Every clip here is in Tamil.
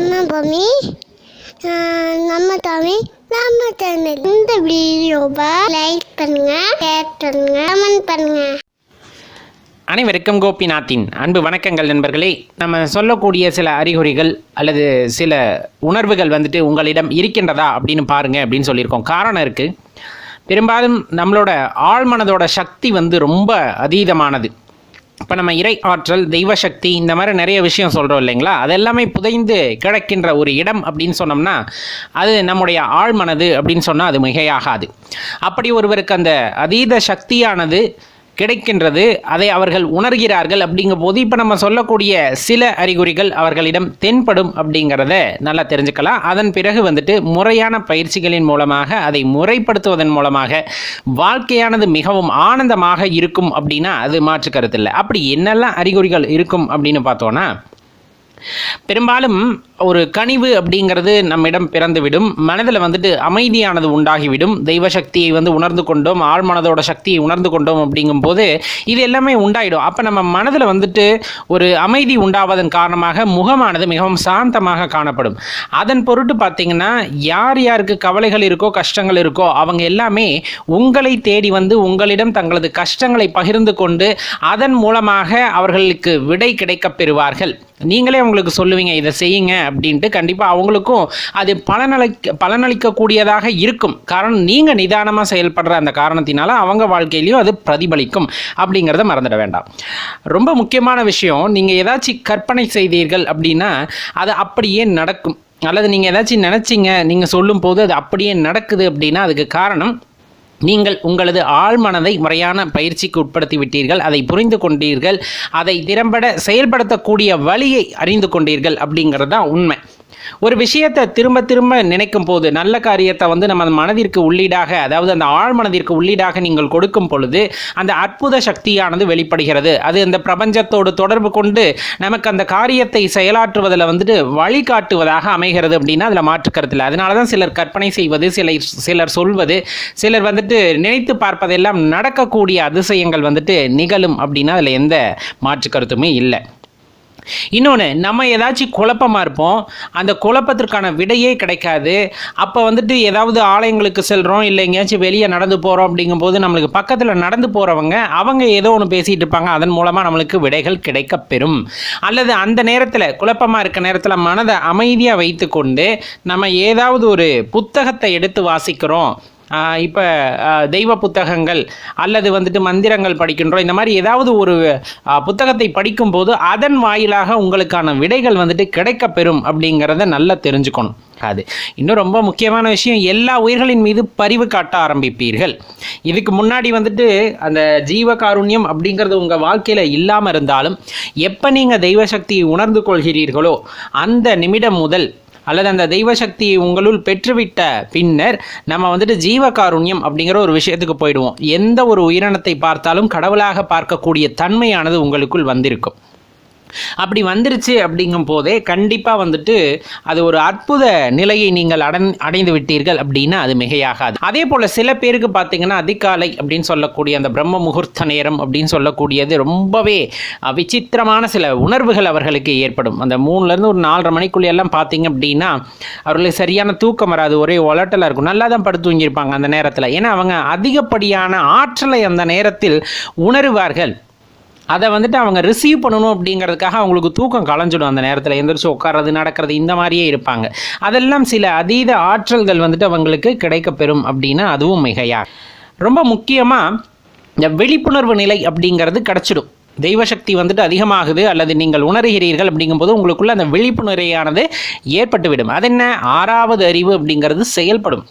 நம்ம பூமி நம்ம தமிழ் நம்ம சேனல் இந்த வீடியோவை லைக் பண்ணுங்க ஷேர் பண்ணுங்க கமெண்ட் பண்ணுங்க. அனைவருக்கும் கோபிநாத்தின் அன்பு வணக்கங்கள் நண்பர்களே. நம்ம சொல்லக்கூடிய சில அறிகுறிகள் அல்லது சில உணர்வுகள் வந்துட்டு உங்களிடம் இருக்கின்றதா அப்படின்னு பாருங்க அப்படின்னு சொல்லியிருக்கோம். காரணம் இருக்குது பெரும்பாலும் நம்மளோட ஆழ்மனதோட சக்தி வந்து ரொம்ப அதீதமானது. இப்போ நம்ம இறை ஆற்றல் தெய்வ சக்தி இந்த மாதிரி நிறைய விஷயம் சொல்கிறோம் இல்லைங்களா? அதெல்லாமே புதைந்து கிடக்கின்ற ஒரு இடம் அப்படின்னு சொன்னோம்னா அது நம்முடைய ஆழ்மனது அப்படின்னு சொன்னால் அது மிகையாகாது. அப்படி ஒருவருக்கு அந்த அதீத சக்தியானது கிடைக்கின்றது அதை அவர்கள் உணர்கிறார்கள் அப்படிங்கும் போது இப்போ நம்ம சொல்லக்கூடிய சில அறிகுறிகள் அவர்களிடம் தென்படும் அப்படிங்கிறத நல்லா தெரிஞ்சுக்கலாம். அதன் பிறகு வந்துட்டு முறையான பயிற்சிகளின் மூலமாக அதை முறைப்படுத்துவதன் மூலமாக வாழ்க்கையானது மிகவும் ஆனந்தமாக இருக்கும் அப்படின்னா அது மாற்று கருத்தில்லை அப்படி என்னெல்லாம் அறிகுறிகள் இருக்கும் அப்படின்னு பார்த்தோன்னா பெரும்பாலும் ஒரு கனிவு அப்படிங்கிறது நம்மிடம் பிறந்துவிடும். மனதில் வந்துட்டு அமைதியானது உண்டாகிவிடும். தெய்வ சக்தியை வந்து உணர்ந்து கொண்டோம் ஆழ்மனதோட சக்தியை உணர்ந்து கொண்டோம் அப்படிங்கும்போது இது எல்லாமே உண்டாயிடும். அப்போ நம்ம மனதில் வந்துட்டு ஒரு அமைதி உண்டாவதன் காரணமாக முகமானது மிகவும் சாந்தமாக காணப்படும். அதன் பொருட்டு பார்த்தீங்கன்னா யார் யாருக்கு கவலைகள் இருக்கோ கஷ்டங்கள் இருக்கோ அவங்க எல்லாமே உங்களை தேடி வந்து உங்களிடம் தங்களது கஷ்டங்களை பகிர்ந்து கொண்டு அதன் மூலமாக அவர்களுக்கு விடை கிடைக்கப் பெறுவார்கள். நீங்களே உங்களுக்கு சொல்லுவீங்க இதை செய்யுங்க அப்படின்ட்டு கண்டிப்பாக அவங்களுக்கும் அது பலனளிக்க பலனளிக்கக்கூடியதாக இருக்கும். காரணம் நீங்கள் நிதானமாக செயல்படுற அந்த காரணத்தினால அவங்க வாழ்க்கையிலையும் அது பிரதிபலிக்கும் அப்படிங்கிறத மறந்துட வேண்டாம். ரொம்ப முக்கியமான விஷயம் நீங்கள் ஏதாச்சும் கற்பனை செய்தீர்கள் அப்படின்னா அது அப்படியே நடக்கும். அல்லது நீங்கள் ஏதாச்சும் நினச்சிங்க நீங்கள் சொல்லும் போது அது அப்படியே நடக்குது அப்படின்னா அதுக்கு காரணம் நீங்கள் உங்களது ஆழ்மனதை முறையான பயிற்சிக்கு உட்படுத்தி விட்டீர்கள் அதை புரிந்து கொண்டீர்கள் அதை திறம்பட செயல்படுத்தக்கூடிய வழியை அறிந்து கொண்டீர்கள் அப்படிங்கிறது தான் உண்மை. ஒரு விஷயத்தை திரும்ப திரும்ப நினைக்கும் போது நல்ல காரியத்தை வந்து நம்ம மனதிற்கு உள்ளீடாக அதாவது அந்த ஆழ்மனதிற்கு உள்ளீடாக நீங்கள் கொடுக்கும் பொழுது அந்த அற்புத சக்தியானது வெளிப்படுகிறது. அது அந்த பிரபஞ்சத்தோடு தொடர்பு கொண்டு நமக்கு அந்த காரியத்தை செயலாற்றுவதில் வந்துட்டு வழிகாட்டுவதாக அமைகிறது அப்படின்னா அதில் மாற்று அதனால தான் சிலர் கற்பனை செய்வது சிலர் சிலர் சொல்வது சிலர் வந்துட்டு நினைத்து பார்ப்பதெல்லாம் நடக்கக்கூடிய அதிசயங்கள் வந்துட்டு நிகழும் அப்படின்னா அதில் எந்த மாற்று கருத்துமே இல்லை. இன்னொன்று நம்ம ஏதாச்சும் குழப்பமாக இருப்போம். அந்த குழப்பத்திற்கான விடையே கிடைக்காது. அப்போ வந்துட்டு ஏதாவது ஆலயங்களுக்கு செல்கிறோம் இல்லை எங்கேயாச்சும் வெளியே நடந்து போகிறோம் அப்படிங்கும்போது நம்மளுக்கு பக்கத்தில் நடந்து போகிறவங்க அவங்க ஏதோ ஒன்று பேசிகிட்டு இருப்பாங்க. அதன் மூலமாக நம்மளுக்கு விடைகள் கிடைக்கப்பெறும் அல்லது அந்த நேரத்தில் குழப்பமாக இருக்க நேரத்தில் மனதை அமைதியாக வைத்துக்கொண்டு நம்ம ஏதாவது ஒரு புத்தகத்தை எடுத்து வாசிக்கிறோம். இப்போ தெய்வ புத்தகங்கள் அல்லது வந்துட்டு மந்திரங்கள் படிக்கின்றோம். இந்த மாதிரி ஏதாவது ஒரு புத்தகத்தை படிக்கும்போது அதன் வாயிலாக உங்களுக்கான விடைகள் வந்துட்டு கிடைக்கப்பெறும் அப்படிங்கிறத நல்லா தெரிஞ்சுக்கணும். அது. இன்னும் ரொம்ப முக்கியமான விஷயம் எல்லா உயிர்களின் மீது பரிவு காட்ட ஆரம்பிப்பீர்கள். இதுக்கு முன்னாடி வந்துட்டு அந்த ஜீவ காருண்யம் அப்படிங்கிறது உங்கள் வாழ்க்கையில் இல்லாமல் இருந்தாலும் எப்போ நீங்கள் தெய்வ சக்தியை உணர்ந்து கொள்கிறீர்களோ அந்த நிமிடம் முதல் அல்லது அந்த தெய்வ சக்தியை உங்களுள் பெற்றுவிட்ட பின்னர் நம்ம வந்துட்டு ஜீவகாருண்யம் அப்படிங்கிற ஒரு விஷயத்துக்கு போயிடுவோம். எந்த ஒரு உயிரினத்தை பார்த்தாலும் கடவுளாக பார்க்கக்கூடிய தன்மையானது உங்களுக்குள் வந்திருக்கும். அப்படி வந்துருச்சு அப்படிங்கும் போதே கண்டிப்பாக வந்துட்டு அது ஒரு அற்புத நிலையை நீங்கள் அடன் அடைந்து விட்டீர்கள் அப்படின்னா அது மிகையாகாது. அதே போல் சில பேருக்கு பார்த்தீங்கன்னா அதிகாலை அப்படின்னு சொல்லக்கூடிய அந்த பிரம்ம முகூர்த்த நேரம் அப்படின்னு சொல்லக்கூடியது ரொம்பவே விசித்திரமான சில உணர்வுகள் அவர்களுக்கு ஏற்படும். அந்த மூணுலேருந்து ஒரு நாலரை மணிக்குள்ளே எல்லாம் பார்த்தீங்க அப்படின்னா அவர்களுக்கு சரியான தூக்கம் வராது. ஒரே ஒலட்டலாக இருக்கும். நல்லா தான் படுத்து தூங்கியிருப்பாங்க அந்த நேரத்தில். ஏன்னா அவங்க அதிகப்படியான ஆற்றலை அந்த நேரத்தில் உணருவார்கள். அதை வந்துட்டு அவங்க ரிசீவ் பண்ணணும் அப்படிங்கிறதுக்காக அவங்களுக்கு தூக்கம் கலைஞ்சிடும் அந்த நேரத்தில். எந்திரிச்சு உட்கார்றது நடக்கிறது இந்த மாதிரியே இருப்பாங்க. அதெல்லாம் சில அதீத ஆற்றல்கள் வந்துட்டு அவங்களுக்கு கிடைக்கப்பெறும் அப்படின்னா அதுவும் மிகையா. ரொம்ப முக்கியமாக இந்த விழிப்புணர்வு நிலை அப்படிங்கிறது கிடச்சிடும். தெய்வசக்தி வந்துட்டு அதிகமாகுது அல்லது நீங்கள் உணர்கிறீர்கள் அப்படிங்கும்போது உங்களுக்குள்ள அந்த விழிப்புணர்வையானது ஏற்பட்டுவிடும். அது என்ன ஆறாவது அறிவு அப்படிங்கிறது செயல்படும்.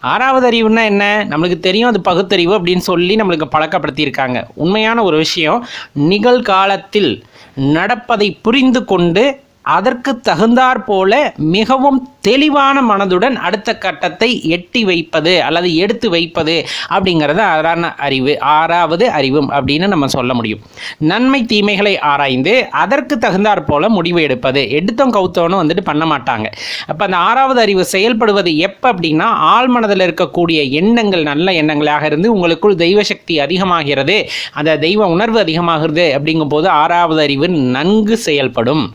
ஆறாவது அறிவுனா என்ன? நம்மளுக்கு தெரியும் அது பகுத்தறிவு அப்படின்னு சொல்லி நம்மளுக்கு பழக்கப்படுத்தியிருக்காங்க. உண்மையான ஒரு விஷயம் நிகழ்காலத்தில் நடப்பதை புரிந்து கொண்டு அதற்கு தகுந்தாற் போல மிகவும் தெளிவான மனதுடன் அடுத்த கட்டத்தை எட்டி வைப்பது அல்லது எடுத்து வைப்பது அப்படிங்கிறது ஆறான அறிவு ஆறாவது அறிவும் அப்படின்னு நம்ம சொல்ல முடியும். நன்மை தீமைகளை ஆராய்ந்து அதற்கு தகுந்தாற் போல முடிவு எடுப்பது. எடுத்தோம் கவுத்தோன்னு வந்துட்டு பண்ண மாட்டாங்க. அப்போ அந்த ஆறாவது அறிவு செயல்படுவது எப்போ அப்படின்னா ஆழ்மனதில் இருக்கக்கூடிய எண்ணங்கள் நல்ல எண்ணங்களாக இருந்து உங்களுக்குள் தெய்வ சக்தி அதிகமாகிறது. அந்த தெய்வ உணர்வு அதிகமாகிறது அப்படிங்கும்போது ஆறாவது அறிவு நன்கு செயல்படும்.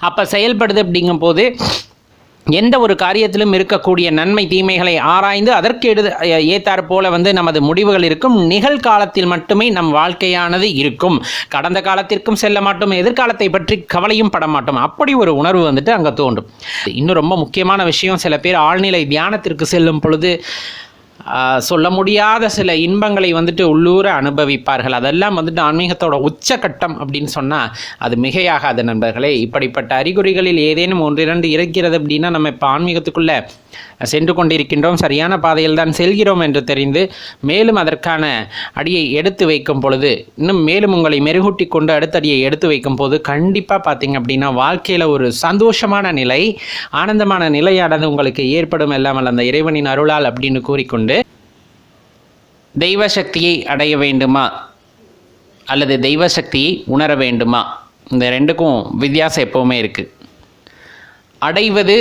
அப்போ செயல்படுது அப்படிங்கும்போது எந்த ஒரு காரியத்திலும் இருக்கக்கூடிய நன்மை தீமைகளை ஆராய்ந்து அதற்கு எடு ஏத்தார் போல வந்து நமது முடிவுகள் இருக்கும். நிகழ்காலத்தில் மட்டுமே நம் வாழ்க்கையானது இருக்கும். கடந்த காலத்திற்கும் செல்ல மாட்டோம். எதிர்காலத்தை பற்றி கவலையும் பட மாட்டோம். அப்படி ஒரு உணர்வு வந்துட்டு அங்கே தோன்றும். இன்னும் ரொம்ப முக்கியமான விஷயம். சில பேர் ஆழ்நிலை தியானத்திற்கு செல்லும் பொழுது சொல்ல முடியாத சில இன்பங்களை வந்துட்டு உள்ளூர அனுபவிப்பார்கள். அதெல்லாம் வந்துட்டு ஆன்மீகத்தோட உச்சக்கட்டம் அப்படின்னு சொன்னால் அது மிகையாகாது நண்பர்களே. இப்படிப்பட்ட அறிகுறிகளில் ஏதேனும் ஒன்றிரண்டு இருக்கிறது அப்படின்னா நம்ம இப்போ ஆன்மீகத்துக்குள்ளே சென்று கொண்டிருக்கின்றோம். சரியான பாதையில் தான் செல்கிறோம் என்று தெரிந்து மேலும் அதற்கான அடியை எடுத்து வைக்கும் பொழுது இன்னும் மேலும் உங்களை மெருகூட்டி கொண்டு அடுத்த அடியை எடுத்து வைக்கும் போது கண்டிப்பாக பார்த்தீங்க அப்படின்னா வாழ்க்கையில் ஒரு சந்தோஷமான நிலை ஆனந்தமான நிலையானது உங்களுக்கு ஏற்படும் இல்லாமல் அந்த இறைவனின் அருளால் அப்படின்னு கூறிக்கொண்டு தெய்வ சக்தியை அடைய வேண்டுமா? அல்லது தெய்வ சக்தியை உணர வேண்டுமா? இந்த ரெண்டுக்கும் வித்தியாசம் எப்போவுமே இருக்குது அடைவது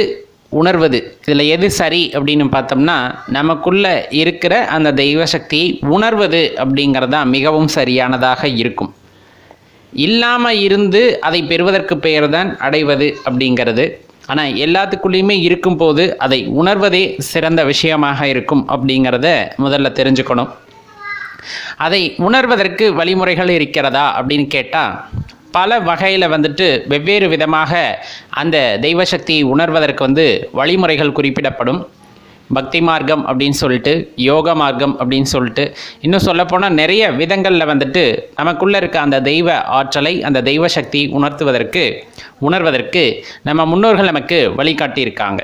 உணர்வது. இதில் எது சரி அப்படின்னு பார்த்தோம்னா நமக்குள்ள இருக்கிற அந்த தெய்வ சக்தியை உணர்வது அப்படிங்கிறது தான் மிகவும் சரியானதாக இருக்கும். இல்லாமல் இருந்து அதை பெறுவதற்கு பெயர் தான் அடைவது அப்படிங்கிறது. ஆனால் எல்லாத்துக்குள்ளேயுமே இருக்கும்போது அதை உணர்வதே சிறந்த விஷயமாக இருக்கும் அப்படிங்கிறத முதல்ல தெரிஞ்சுக்கணும். அதை உணர்வதற்கு வழிமுறைகள் இருக்கிறதா அப்படின்னு கேட்டால் பல வகையில் வந்துட்டு வெவ்வேறு விதமாக அந்த தெய்வ சக்தியை உணர்வதற்கு வந்து வழிமுறைகள் குறிப்பிடப்படும். பக்தி மார்க்கம் அப்படின்னு சொல்லிட்டு யோக மார்க்கம் அப்படின்னு சொல்லிட்டு. இன்னும் சொல்லப்போனால் நிறைய விதங்களில் வந்துட்டு நமக்குள்ளே இருக்க அந்த தெய்வ ஆற்றலை அந்த தெய்வ சக்தி உணர்த்துவதற்கு உணர்வதற்கு நம்ம முன்னோர்கள் நமக்கு வழிகாட்டியிருக்காங்க.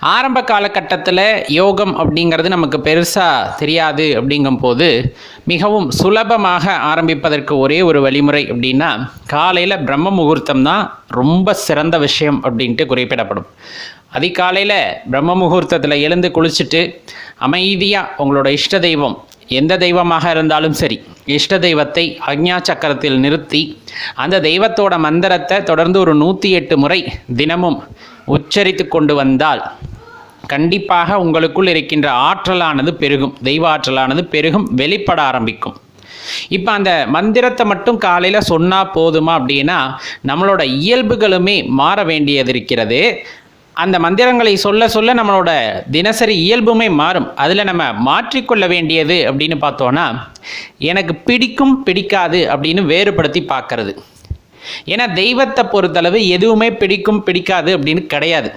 ஆரம்ப காலகட்டத்தில் யோகம் அப்படிங்கிறது நமக்கு பெருசாக தெரியாது அப்படிங்கும்போது மிகவும் சுலபமாக ஆரம்பிப்பதற்கு ஒரே ஒரு வழிமுறை அப்படின்னா காலையில் பிரம்ம முகூர்த்தம் தான் ரொம்ப சிறந்த விஷயம் அப்படின்ட்டு குறிப்பிடப்படும். அதிகாலையில் பிரம்ம முகூர்த்தத்தில் எழுந்து குளிச்சுட்டு அமைதியாக உங்களோட இஷ்ட தெய்வம் எந்த தெய்வமாக இருந்தாலும் சரி இஷ்ட தெய்வத்தை அக்ஞா சக்கரத்தில் நிறுத்தி அந்த தெய்வத்தோட மந்திரத்தை தொடர்ந்து ஒரு நூற்றி எட்டு முறை தினமும் உச்சரித்து கொண்டு வந்தால் கண்டிப்பாக உங்களுக்குள் இருக்கின்ற ஆற்றலானது பெருகும். தெய்வ ஆற்றலானது பெருகும் வெளிப்பட ஆரம்பிக்கும். இப்போ அந்த மந்திரத்தை மட்டும் காலையில் சொன்னால் போதுமா அப்படின்னா நம்மளோட இயல்புகளுமே மாற வேண்டியது இருக்கிறது. அந்த மந்திரங்களை சொல்ல சொல்ல நம்மளோட தினசரி இயல்புமே மாறும். அதில் நம்ம மாற்றிக்கொள்ள வேண்டியது அப்படின்னு பார்த்தோன்னா எனக்கு பிடிக்கும் பிடிக்காது அப்படின்னு வேறுபடுத்தி பார்க்கறது. ஏன்னா தெய்வத்தை பொறுத்தளவு எதுவுமே பிடிக்கும் பிடிக்காது அப்படின்னு கிடையாது.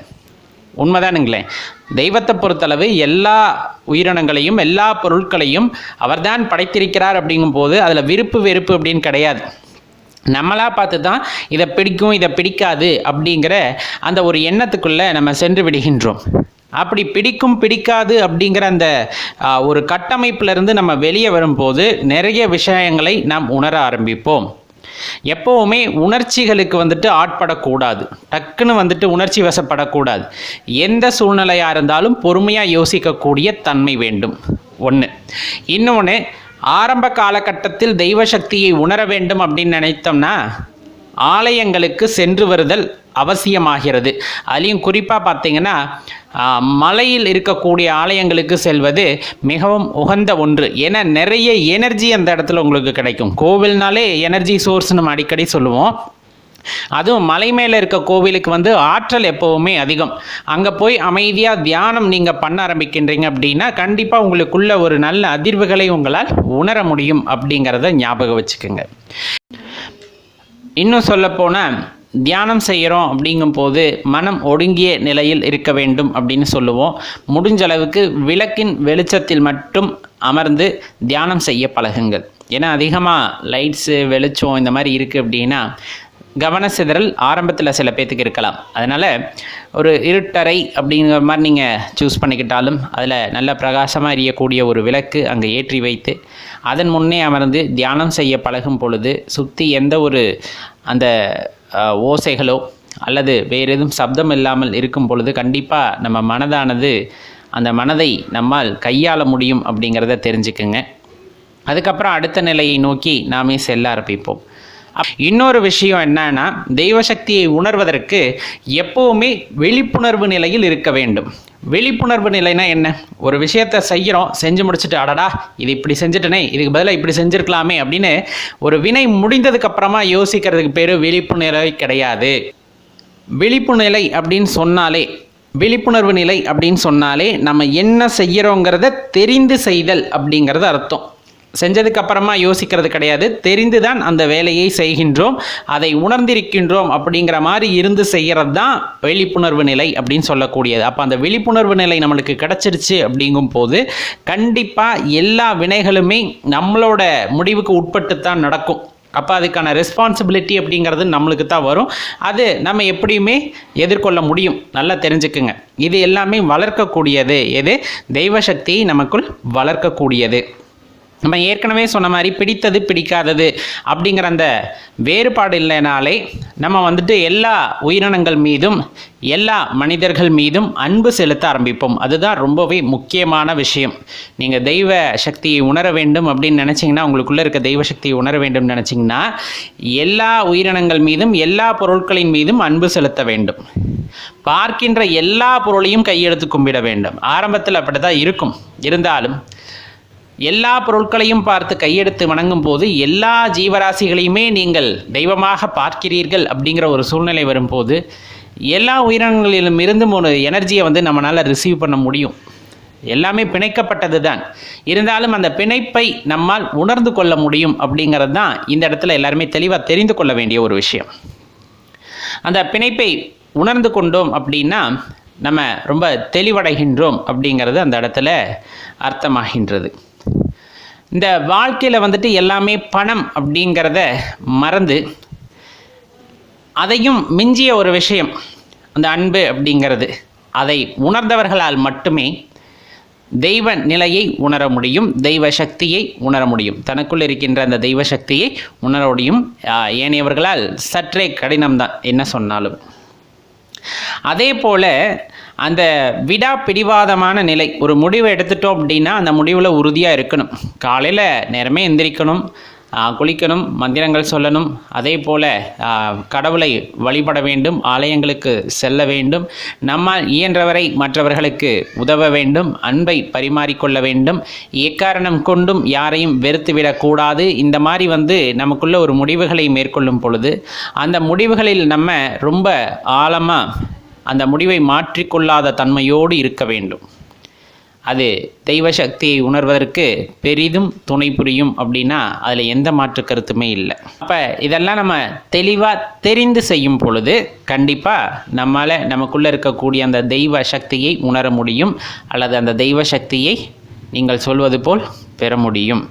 உண்மைதானுங்களேன் தெய்வத்தை பொறுத்தளவு எல்லா உயிரினங்களையும் எல்லா பொருட்களையும் அவர்தான் படைத்திருக்கிறார் அப்படிங்கும்போது அதில் விருப்பு வெறுப்பு அப்படின்னு கிடையாது. நம்மளாக பார்த்து தான் இதை பிடிக்கும் இதை பிடிக்காது அப்படிங்கிற அந்த ஒரு எண்ணத்துக்குள்ளே நம்ம சென்று விடுகின்றோம். அப்படி பிடிக்கும் பிடிக்காது அப்படிங்கிற அந்த ஒரு கட்டமைப்பிலிருந்து நம்ம வெளியே வரும்போது நிறைய விஷயங்களை நாம் உணர ஆரம்பிப்போம். எப்போவுமே உணர்ச்சிகளுக்கு வந்துட்டு ஆட்படக்கூடாது. டக்குன்னு வந்துட்டு உணர்ச்சி வசப்படக்கூடாது. எந்த சூழ்நிலையாக இருந்தாலும் பொறுமையாக யோசிக்கக்கூடிய தன்மை வேண்டும். ஒன்று இன்னொன்று ஆரம்ப காலகட்டத்தில் தெய்வ சக்தியை உணர வேண்டும் அப்படின்னு நினைத்தோம்னா ஆலயங்களுக்கு சென்று வருதல் அவசியமாகிறது. அதுலேயும் குறிப்பாக பார்த்தீங்கன்னா மலையில் இருக்கக்கூடிய ஆலயங்களுக்கு செல்வது மிகவும் உகந்த ஒன்று. ஏன்னா நிறைய எனர்ஜி அந்த இடத்துல உங்களுக்கு கிடைக்கும். கோவில்னாலே எனர்ஜி சோர்ஸ் நம்ம அடிக்கடி சொல்லுவோம். அதுவும் மலை மேலே இருக்க கோவிலுக்கு வந்து ஆற்றல் எப்போவுமே அதிகம். அங்கே போய் அமைதியாக தியானம் நீங்கள் பண்ண ஆரம்பிக்கின்றீங்க அப்படின்னா கண்டிப்பாக உங்களுக்குள்ள ஒரு நல்ல அதிர்வுகளை உங்களால் உணர முடியும் அப்படிங்கிறத ஞாபகம் வச்சுக்கோங்க. இன்னும் சொல்லப்போனால் தியானம் செய்கிறோம் அப்படிங்கும்போது மனம் ஒடுங்கிய நிலையில் இருக்க வேண்டும் அப்படின்னு சொல்லுவோம். முடிஞ்ச அளவுக்கு விளக்கின் வெளிச்சத்தில் மட்டும் அமர்ந்து தியானம் செய்ய பழகுங்கள். ஏன்னா அதிகமாக லைட்ஸு வெளிச்சம் இந்த மாதிரி இருக்குது அப்படின்னா கவன சிதறல் ஆரம்பத்தில் சில பேர்த்துக்கு இருக்கலாம். அதனால் ஒரு இருட்டறை அப்படிங்கிற மாதிரி நீங்கள் சூஸ் பண்ணிக்கிட்டாலும் அதில் நல்ல பிரகாசமாக எரியக்கூடிய ஒரு விளக்கு அங்கே ஏற்றி வைத்து அதன் முன்னே அமர்ந்து தியானம் செய்ய பழகும் பொழுது சுற்றி எந்த ஒரு அந்த ஓசைகளோ அல்லது வேறு எதுவும் சப்தம் இல்லாமல் இருக்கும் பொழுது கண்டிப்பாக நம்ம மனதானது அந்த மனதை நம்மால் கையாள முடியும் அப்படிங்கிறத தெரிஞ்சுக்குங்க. அதுக்கப்புறம் அடுத்த நிலையை நோக்கி நாமே செல்ல ஆரம்பிப்போம். இன்னொரு விஷயம் என்னன்னா தெய்வ சக்தியை உணர்வதற்கு எப்பவுமே விழிப்புணர்வு நிலையில் இருக்க வேண்டும். விழிப்புணர்வு நிலைனா என்ன? ஒரு விஷயத்தை செய்கிறோம் செஞ்சு முடிச்சுட்டு அடடா இது இப்படி செஞ்சுட்டனே இதுக்கு பதிலாக இப்படி செஞ்சுருக்கலாமே அப்படின்னு ஒரு வினை முடிந்ததுக்கப்புறமா யோசிக்கிறதுக்கு பேர் விழிப்பு கிடையாது. விழிப்பு நிலை அப்படின்னு சொன்னாலே விழிப்புணர்வு நிலை அப்படின்னு சொன்னாலே நம்ம என்ன செய்கிறோங்கிறத தெரிந்து செய்தல் அப்படிங்கிறது அர்த்தம். செஞ்சதுக்கு அப்புறமா யோசிக்கிறது கிடையாது. தெரிந்து தான் அந்த வேலையை செய்கின்றோம். அதை உணர்ந்திருக்கின்றோம் அப்படிங்கிற மாதிரி இருந்து செய்கிறது தான் விழிப்புணர்வு நிலை அப்படின்னு சொல்லக்கூடியது. அப்போ அந்த விழிப்புணர்வு நிலை நம்மளுக்கு கிடச்சிருச்சு அப்படிங்கும் போது கண்டிப்பாக எல்லா வினைகளுமே நம்மளோட முடிவுக்கு உட்பட்டு தான் நடக்கும். அப்போ அதுக்கான ரெஸ்பான்சிபிலிட்டி அப்படிங்கிறது நம்மளுக்கு தான் வரும். அது நம்ம எப்படியுமே எதிர்கொள்ள முடியும். நல்லா தெரிஞ்சுக்குங்க. இது எல்லாமே வளர்க்கக்கூடியது. எது? தெய்வ சக்தியை நமக்குள் வளர்க்கக்கூடியது. நம்ம ஏற்கனவே சொன்ன மாதிரி பிடித்தது பிடிக்காதது அப்படிங்கிற அந்த வேறுபாடு இல்லைனாலே நம்ம வந்துட்டு எல்லா உயிரினங்கள் மீதும் எல்லா மனிதர்கள் மீதும் அன்பு செலுத்த ஆரம்பிப்போம். அதுதான் ரொம்பவே முக்கியமான விஷயம். நீங்கள் தெய்வ சக்தியை உணர வேண்டும் அப்படின்னு நினச்சிங்கன்னா உங்களுக்குள்ளே இருக்க தெய்வ சக்தியை உணர வேண்டும் நினச்சிங்கன்னா எல்லா உயிரினங்கள் மீதும் எல்லா பொருட்களின் மீதும் அன்பு செலுத்த வேண்டும். பார்க்கின்ற எல்லா பொருளையும் கையெழுத்து கும்பிட வேண்டும். ஆரம்பத்தில் அப்படி தான் இருக்கும். இருந்தாலும் எல்லா பொருட்களையும் பார்த்து கையெடுத்து வணங்கும் போது எல்லா ஜீவராசிகளையுமே நீங்கள் தெய்வமாக பார்க்கிறீர்கள் அப்படிங்கிற ஒரு சூழ்நிலை வரும்போது எல்லா உயிரினங்களிலும் இருந்தும் ஒரு எனர்ஜியை வந்து நம்மளால் ரிசீவ் பண்ண முடியும். எல்லாமே பிணைக்கப்பட்டது தான் இருந்தாலும் அந்த பிணைப்பை நம்மால் உணர்ந்து கொள்ள முடியும் அப்படிங்கிறது தான் இந்த இடத்துல எல்லாருமே தெளிவாக தெரிந்து கொள்ள வேண்டிய ஒரு விஷயம். அந்த பிணைப்பை உணர்ந்து கொண்டோம் அப்படின்னா நம்ம ரொம்ப தெளிவடைகின்றோம் அப்படிங்கிறது அந்த இடத்துல அர்த்தமாகின்றது. இந்த வாழ்க்கையில் வந்துட்டு எல்லாமே பணம் அப்படிங்கிறத மறந்து அதையும் மிஞ்சிய ஒரு விஷயம் அந்த அன்பு அப்படிங்கிறது. அதை உணர்ந்தவர்களால் மட்டுமே தெய்வ நிலையை உணர முடியும் தெய்வ சக்தியை உணர முடியும். தனக்குள் இருக்கின்ற அந்த தெய்வ சக்தியை உணர முடியும். ஏனையவர்களால் சற்றே கடினம்தான் என்ன சொன்னாலும். அதே போல் அந்த விடா பிடிவாதமான நிலை. ஒரு முடிவை எடுத்துட்டோம் அப்படின்னா அந்த முடிவில் உறுதியாக இருக்கணும். காலையில் நேரமே எந்திரிக்கணும் குளிக்கணும் மந்திரங்கள் சொல்லணும். அதே போல் கடவுளை வழிபட வேண்டும் ஆலயங்களுக்கு செல்ல வேண்டும் நம்மால் இயன்றவரை மற்றவர்களுக்கு உதவ வேண்டும் அன்பை பரிமாறிக்கொள்ள வேண்டும் எக்காரணம் கொண்டும் யாரையும் வெறுத்துவிடக்கூடாது. இந்த மாதிரி வந்து நமக்குள்ள ஒரு முடிவுகளை மேற்கொள்ளும் பொழுது அந்த முடிவுகளில் நம்ம ரொம்ப ஆழமாக அந்த முடிவை மாற்றிக்கொள்ளாத தன்மையோடு இருக்க வேண்டும். அது தெய்வ சக்தியை உணர்வதற்கு பெரிதும் துணை புரியும் அப்படின்னா அதில் எந்த மாற்று கருத்துமே இல்லை. அப்போ இதெல்லாம் நம்ம தெளிவாக தெரிந்து செய்யும் பொழுது கண்டிப்பாக நம்மால் நமக்குள்ளே இருக்கக்கூடிய அந்த தெய்வ சக்தியை உணர முடியும். அல்லது அந்த தெய்வ சக்தியை நீங்கள் சொல்வது போல் பெற முடியும்.